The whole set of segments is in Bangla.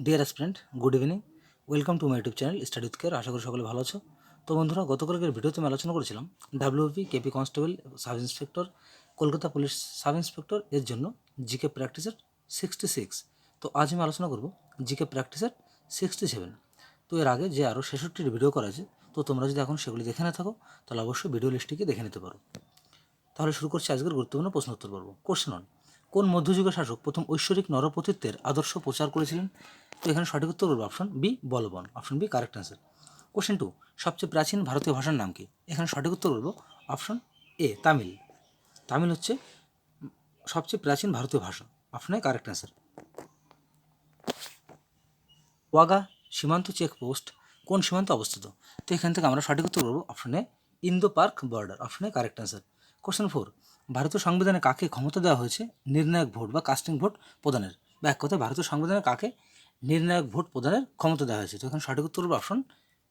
Dear student good evening welcome to my YouTube channel study with care আশা করি সকলে ভালো আছো। তো বন্ধুরা, গতকালকের ভিডিওতে আমি আলোচনা করেছিলাম WP KP constable sub inspector Kolkata police sub inspector এর জন্য জিকে প্র্যাকটিসের সিক্সটি সিক্স তো আজ আমি আলোচনা করব জিকে প্র্যাকটিসের সিক্সটি সেভেন তো এর আগে যে আরও ছেষট্টির ভিডিও করা আছে, তো তোমরা যদি এখন সেগুলি দেখে না থাকো, তাহলে অবশ্যই ভিডিও লিস্টটিকে দেখে নিতে পারো। তাহলে শুরু করছি আজকের গুরুত্বপূর্ণ প্রশ্ন উত্তর পর্ব। কোশ্চেন অন কোন মধ্যযুগের শাসক প্রথম ঐশ্বরিক নরপতিত্বের আদর্শ প্রচার করেছিলেন? তো এখানে সঠিক উত্তর করব option B Balban. Option B correct answer question two সবচেয়ে প্রাচীন ভারতীয় ভাষার নাম কি? এখানে সঠিক উত্তর করব অপশন এ তামিল। তামিল হচ্ছে সবচেয়ে প্রাচীন ভারতীয় ভাষা। অপশনে কারেক্ট অ্যান্সার ওয়াগা, সীমান্ত চেকপোস্ট কোন সীমান্তে অবস্থিত? তো এখান থেকে আমরা সঠিক উত্তর করব option A Indo Pak border. Option A correct answer question four ভারতীয় সংবিধানে কাকে ক্ষমতা দেওয়া হয়েছে? নির্ণায়ক ভোট বা কাস্টিং ভোট প্রদানের। বা এক কথায় ভারতীয় সংবিধানে কাকে নির্ণায়ক ভোট প্রদানের ক্ষমতা দেওয়া হয়েছে? তো এখানে সঠিক উত্তর হবে অপশন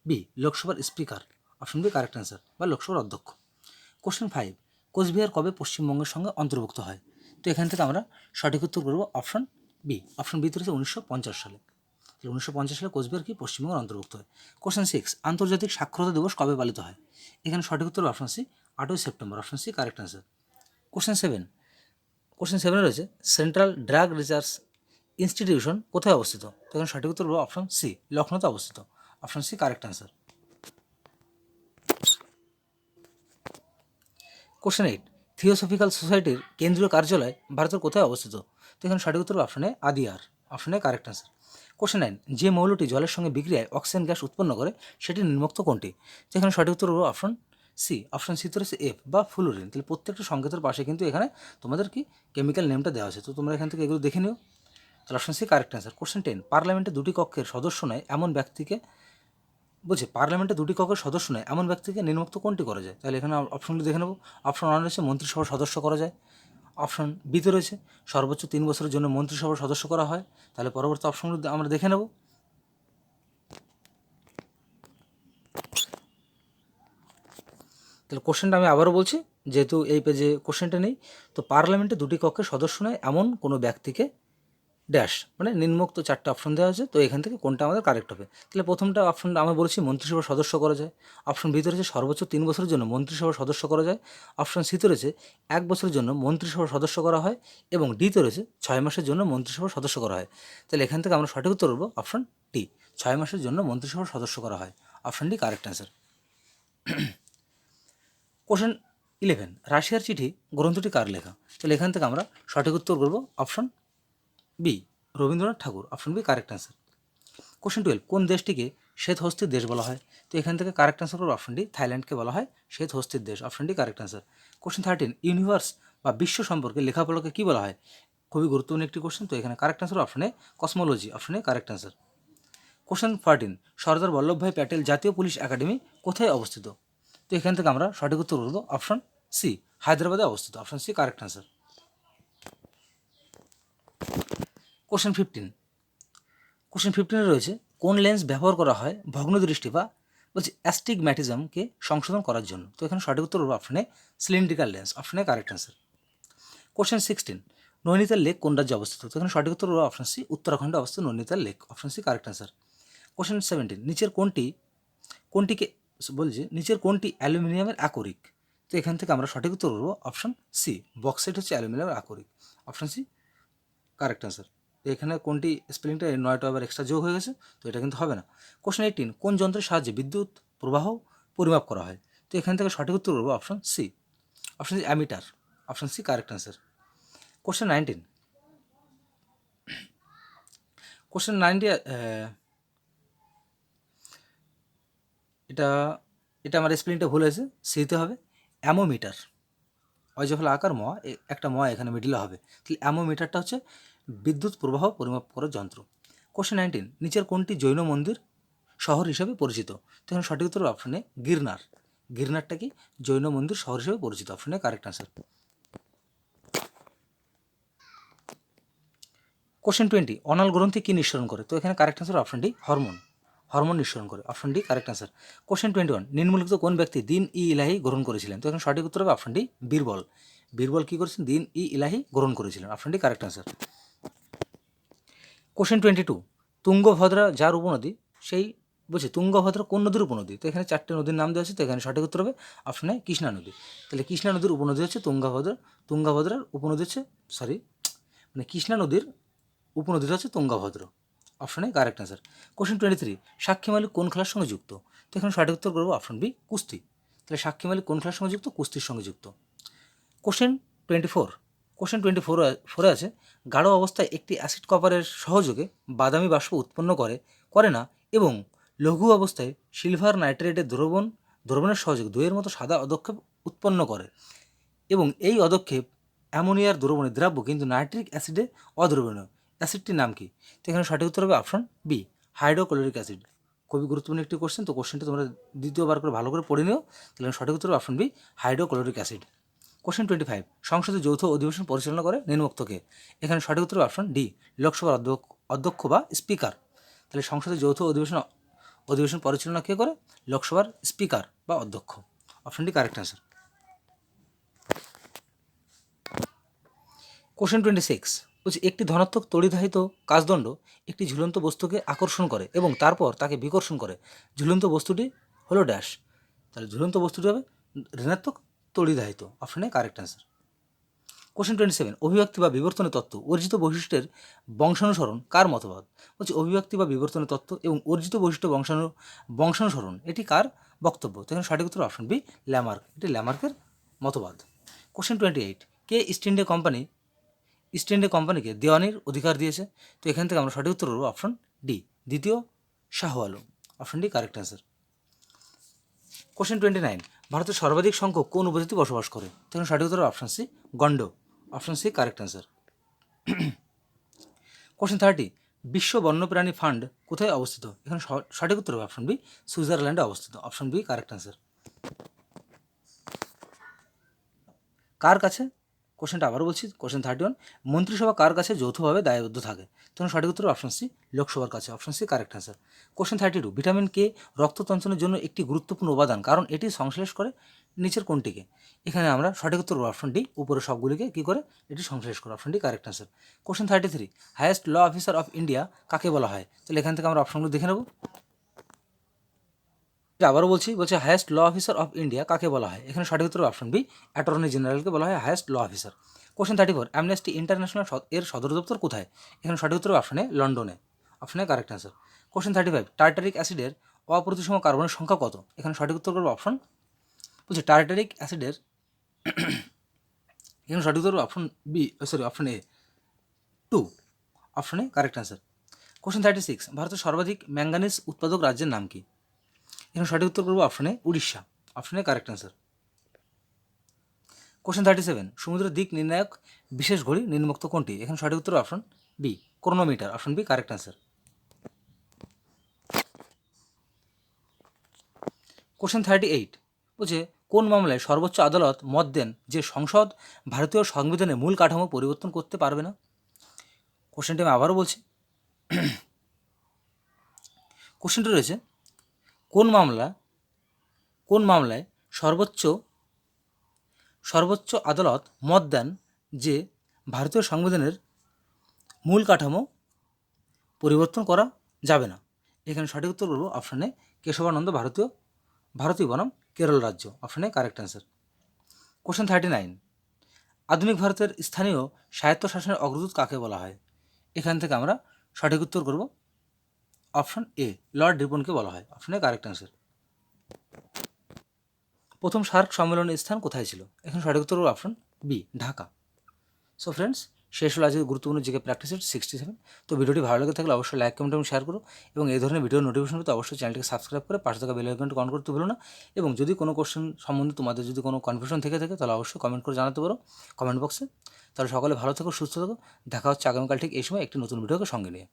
বি লোকসভার speaker option B correct answer বা লোকসভার অধ্যক্ষ। কোশ্চেন ফাইভ কোচবিহার কবে পশ্চিমবঙ্গের সঙ্গে অন্তর্ভুক্ত হয়? তো এখান থেকে আমরা সঠিক উত্তর করব অপশন বি অপশন বি রয়েছে উনিশশো পঞ্চাশ সালে। উনিশশো পঞ্চাশ সালে কোচবিহার কি পশ্চিমবঙ্গের অন্তর্ভুক্ত হয়? কোশ্চেন সিক্স আন্তর্জাতিক সাক্ষরতা দিবস কবে পালিত হয়? এখানে সঠিক উত্তর অপশন সি আটই September. Option C correct answer question seven question সেভেনে রয়েছে সেন্ট্রাল ড্রাগ রিসার্চ ইনস্টিটিউশন কোথায় অবস্থিত? তো এখানে সঠিক উত্তর হলো অপশন সি লখনৌতে অবস্থিত। Option C correct answer question eight theosophical সোসাইটির কেন্দ্রীয় কার্যালয় ভারতের কোথায় অবস্থিত? তো এখানে সঠিক উত্তর অপশনে আদিয়ার। অপশনে কারেক্ট অ্যান্সার কোশ্চেন নাইন যে মৌলটি জলের সঙ্গে বিক্রিয়ায় অক্সিজেন গ্যাস উৎপন্ন করে, সেটি নির্মুক্ত কোনটি? তো এখানে সঠিক উত্তর হলো অপশন সি অপশন সি তো রয়েছে এফ বা ফ্লুরিন তাহলে প্রত্যেকটা সংকেতের পাশে কিন্তু এখানে তোমাদের কি কেমিক্যাল নেমটা দেওয়া আছে। তো তোমরা এখান থেকে এগুলো দেখে নিও। তাহলে option C correct answer question ten পার্লামেন্টে দুটি কক্ষের সদস্য নয় এমন ব্যক্তিকে বলছে পার্লামেন্টে দুটি কক্ষের সদস্য নয় এমন ব্যক্তিকে নির্মুক্ত কোনটি করা যায়? তাহলে এখানে অপশনগুলি দেখে নেব। অপশন ওয়ান রয়েছে, মন্ত্রিসভার সদস্য করা যায়। অপশন বিতে রয়েছে, সর্বোচ্চ তিন বছরের জন্য মন্ত্রিসভার সদস্য করা হয়। তাহলে পরবর্তী অপশনগুলো আমরা দেখে নেব। তাহলে কোশ্চেনটা আমি আবারও বলছি, যেহেতু এই পেজে কোশ্চেনটা নেই, তো পার্লামেন্টে দুটি কক্ষের সদস্য নয় এমন কোনো ব্যক্তিকে ড্যাশ মানে নিম্নোক্ত চারটে অপশন দেওয়া আছে, তো এখান থেকে কোনটা আমাদের কারেক্ট হবে? তাহলে প্রথমটা অপশনটা আমি বলেছি, মন্ত্রিসভার সদস্য করা যায়। অপশন বিতে রয়েছে সর্বোচ্চ তিন বছরের জন্য মন্ত্রিসভার সদস্য করা যায়। অপশন সিতে রয়েছে এক বছরের জন্য মন্ত্রিসভার সদস্য করা হয় এবং ডিতে রয়েছে ছয় মাসের জন্য মন্ত্রিসভার সদস্য করা হয়। তাহলে এখান থেকে আমরা সঠিক উত্তর করব অপশন ডি ছয় মাসের জন্য মন্ত্রিসভার সদস্য করা হয়। Option D correct answer question eleven রাশিয়ার চিঠি, গ্রন্থটি কার লেখা? তাহলে এখান থেকে আমরা সঠিক উত্তর করব option B Rabindranath Thakur option B correct answer question twelve কোন দেশটিকে শ্বেত হস্তির দেশ বলা হয়? তো এখান থেকে কারেক্ট অ্যান্সার করব অপশন ডি থাইল্যান্ডকে বলা হয় শ্বেত হস্তির দেশ option D correct answer question thirteen universe বা বিশ্ব সম্পর্কে লেখাপড়াকে কী বলা হয়? খুবই গুরুত্বপূর্ণ একটি কোশ্চেন তো এখানে correct answer option A cosmology option A correct answer question fourteen Sardar Vallabhbhai Patel জাতীয় পুলিশ একাডেমি কোথায় অবস্থিত? তো এখান থেকে আমরা সঠিক উত্তর করব অপশন সি হায়দ্রাবাদে অবস্থিত। Option C correct answer question fifteen question ফিফটিনে রয়েছে, কোন লেন্স ব্যবহার করা হয় ভগ্ন দৃষ্টি বা, বলছে অ্যাস্টিগম্যাটিজমকে সংশোধন করার জন্য? তো এখানে সঠিক উত্তর হবে option A cylindrical lens option A correct answer question sixteen Nainital lake কোন রাজ্যে অবস্থিত? তো এখানে সঠিক উত্তর হবে অপশন সি উত্তরাখণ্ডে অবস্থিত, Nainital lake option C correct answer question seventeen নিচের কোনটি, কোনটিকে বলছে নিচের কোনটি অ্যালুমিনিয়ামের আকরিক? তো এখান থেকে আমরা সঠিক উত্তর করব অপশন সি, বক্সাইট হচ্ছে অ্যালুমিনিয়ামের আকরিক। Option C, correct answer. তো এখানে কোনটি স্পেলিংটা নয়টা আবার এক্সট্রা যোগ হয়ে গেছে, তো এটা কিন্তু হবে না। কোশ্চেন এইটিন কোন যন্ত্রের সাহায্যে বিদ্যুৎ, প্রবাহ, পরিমাপ করা হয়? তো এখান থেকে সঠিক উত্তর করব option C. Option C, ammeter. Option C, correct answer. Question nineteen question ninety এটা এটা আমার স্পেলিংটা ভুল হয়েছে সিতে হবে, অ্যামোমিটার। হলো আকার ম একটা ম এখানে মিডিলে হবে। তাহলে অ্যামোমিটারটা হচ্ছে বিদ্যুৎ প্রবাহ পরিমাপ করার যন্ত্র। কোশ্চেন নাইনটিন নিচের কোনটি জৈন মন্দির শহর হিসেবে পরিচিত? তো এখানে সঠিক উত্তর অপশনে গিরনার। গিরনারটা কি? জৈন মন্দির শহর হিসেবে পরিচিত। Option A correct answer question twenty অনাল গ্রন্থি কী নিঃসরণ করে? তো এখানে correct answer option D, hormone. Hormone নিঃসরণ করে। Option D correct answer question twenty one নিম্নলিখিত কোন ব্যক্তি দিন, ই, ইলাহি গ্রহণ করেছিলেন? তো এখানে সঠিক উত্তর হবে অপশন ডি বীরবল। বীরবল কী করেছেন? দিন, ই, ইলাহি গ্রহণ করেছিলেন। Option D correct answer question twenty two Tungabhadra যার উপনদী? সেই, বলছি, তুঙ্গভদ্রা কোন নদীর উপনদী? তো এখানে চারটে নদীর নাম দেওয়া আছে, তো এখানে সঠিক উত্তর হবে অপশনে কৃষ্ণা নদী। তাহলে কৃষ্ণা নদীর উপনদী হচ্ছে তুঙ্গাভদ্রা। তুঙ্গাভদ্রার উপনদী হচ্ছে সরি মানে কৃষ্ণা নদীর উপনদীটা হচ্ছে Tungabhadra. Option A correct answer question twenty three Sakshi Malik কোন খেলার সঙ্গে যুক্ত? তো এখানে সঠিক উত্তর করব অপশন বি কুস্তি। তাহলে সাক্ষী মালিক কোন খেলার সঙ্গে যুক্ত? কুস্তির সঙ্গে যুক্ত। Question twenty four question twenty four ফোরে আছে, গাঢ় অবস্থায় একটি অ্যাসিড কপারের সহযোগে বাদামি বাষ্প উৎপন্ন করে করে না এবং লঘু অবস্থায় সিলভার নাইট্রেটের দ্রবণ, দ্রবণের সহযোগে দইয়ের মতো সাদা অদক্ষেপ উৎপন্ন করে এবং এই অদক্ষেপ অ্যামোনিয়ার দ্রবণে দ্রাব্য কিন্তু নাইট্রিক অ্যাসিডে অদ্রবণীয়। অ্যাসিডটির নাম কি? তো এখানে সঠিক উত্তর হবে অপশন বি হাইড্রোক্লোরিক অ্যাসিড। খুবই গুরুত্বপূর্ণ একটি কোশ্চেন তো কোশ্চেনটা তোমরা দ্বিতীয়বার করে ভালো করে পড়ে নিও, তাহলে সঠিক উত্তর option B hydrochloric acid. Question twenty five সংসদে যৌথ অধিবেশন পরিচালনা করে নিম্নোক্তকে এখানে সঠিক উত্তর অপশন ডি লোকসভার অধ্যক্ষ বা স্পিকার। তাহলে সংসদে যৌথ অধিবেশন অধিবেশন পরিচালনা কে করে? লোকসভার স্পিকার বা অধ্যক্ষ। অপশনটি correct answer question twenty six বলছি, একটি ধনাত্মক তড়িধাহিত কাজদণ্ড একটি ঝুলন্ত বস্তুকে আকর্ষণ করে এবং তারপর তাকে বিকর্ষণ করে। ঝুলন্ত বস্তুটি হলো ড্যাশ তাহলে ঝুলন্ত বস্তুটি হবে ঋণাত্মক তড়িধাহিত option A correct answer question twenty seven অভিব্যক্তি বা বিবর্তনের তত্ত্ব অর্জিত বৈশিষ্ট্যের বংশানুসরণ কার মতবাদ? বলছি, অভিব্যক্তি বা বিবর্তনের তত্ত্ব এবং অর্জিত বৈশিষ্ট্য বংশানু বংশানুসরণ, এটি কার বক্তব্য? তো এখানে সঠিক উত্তর অপশন বি ল্যামার্ক এটি ল্যামার্কের মতবাদ। কোশ্চেন টোয়েন্টি এইট কে East India company East India কোম্পানিকে দেওয়ানির অধিকার দিয়েছে। তো এখান থেকে আমরা সঠিক উত্তর করব অপশন ডি দ্বিতীয় Shah Alam. Option D correct answer question twenty nine ভারতের সর্বাধিক সংখ্যক কোন উপজাতি বসবাস করে? তখন সঠিক উত্তর option C Gond. Option C correct answer question thirty বিশ্ব বন্যপ্রাণী ফান্ড কোথায় অবস্থিত? এখানে সঠিক উত্তর হবে অপশন বি সুইজারল্যান্ডে অবস্থিত। অপশন বি কারেক্ট অ্যান্সার কার কাছে? কোশ্চেনটা আবারও বলছি কোশ্চেন থার্টি ওয়ান মন্ত্রিসভা কার কাছে যৌথভাবে দায়বদ্ধ থাকে? তখন সঠিক উত্তর অপশন সি লোকসভার কাছে option C correct answer question thirty two vitamin K রক্ততঞ্চনের জন্য একটি গুরুত্বপূর্ণ উপাদান, কারণ এটি সংশ্লেষ করে নিচের কোনটিকে এখানে আমরা সঠিক উত্তর অপশন ডি উপরে সবগুলিকে কী করে? এটি সংশ্লেষ করে option D correct answer question thirty three highest law officer of India কাকে বলা হয়? তাহলে এখান থেকে আমরা অপশনগুলো দেখে নেব। আবারও বলছি, বলছে highest law officer of India কাকে বলা হয়? এখানে সঠিক উত্তর অপশন বি অ্যাটর্নি জেনারেলকে বলা হয় highest law officer question thirty four amnesty international এর সদর দপ্তর কোথায়? এখানে সঠিক উত্তর অপশনে লন্ডনে option A correct answer question thirty five tartaric অ্যাসিডের অপ্রতিসম কার্বনের সংখ্যা কত? এখানে সঠিক উত্তর করব অপশন বলছি টার্টারিক অ্যাসিডের এখানে সঠিক উত্তর option B sorry option A too option A correct answer question thirty six ভারতের সর্বাধিক ম্যাঙ্গানিজ উৎপাদক রাজ্যের নাম কি? এখানে সঠিক উত্তর করব option A Orissa. Option A correct answer question thirty seven সমুদ্রের দিক নির্ণায়ক বিশেষ ঘড়ি নিম্নোক্ত কোনটি? এখানে সঠিক উত্তর option B chronometer option B correct answer question thirty eight বলছে কোন মামলায় সর্বোচ্চ আদালত মত দেন যে সংসদ ভারতীয় সংবিধানের মূল কাঠামো পরিবর্তন করতে পারবে না? কোশ্চেনটি আমি আবারও বলছি। কোশ্চেনটি রয়েছে কোন মামলা, কোন মামলায় সর্বোচ্চ সর্বোচ্চ আদালত মত দেন যে ভারতীয় সংবিধানের মূল কাঠামো পরিবর্তন করা যাবে না। এখানে সঠিক উত্তর করব অপশানে কেশবানন্দ ভারতীয় ভারতীয় বনাম, কেরল রাজ্য। Option A correct answer question thirty nine আধুনিক ভারতের স্থানীয় স্বায়ত্তশাসনের অগ্রদূত কাকে বলা হয়? এখান থেকে আমরা সঠিক উত্তর করব অপশন এ লর্ড রিপনকে বলা হয়। অপশনে কারেক্ট অ্যান্সার প্রথম সার্ক সম্মেলনের স্থান কোথায় ছিল? এখন সঠিক উত্তর option B Dhaka. So friends শেষ হলো আজকে গুরুত্বপূর্ণ জিকে প্র্যাকটিস সিক্সটি সেভেন তো ভিডিওটি ভালো লেগে থাকলে অবশ্যই লাইক কমেন্ট এবং শেয়ার করো এবং এই ধরনের ভিডিও নোটিফিকেশন পেতে অবশ্যই চ্যানেলটিকে সাবস্ক্রাইব করে পাশে থাকা বেল আইকনটি অন করতে ভুলো না। এবং যদি কোনো কোশ্চেন সম্বন্ধে তোমাদের যদি কোনো কনফিউশন থেকে থাকে, তাহলে অবশ্যই কমেন্ট করে জানাতে পারো কমেন্ট বক্সে তাহলে সকলে ভালো থেকো, সুস্থ থেকো। দেখা হচ্ছে আগামীকাল ঠিক এই সময় একটি নতুন ভিডিওকে সঙ্গে নিয়ে।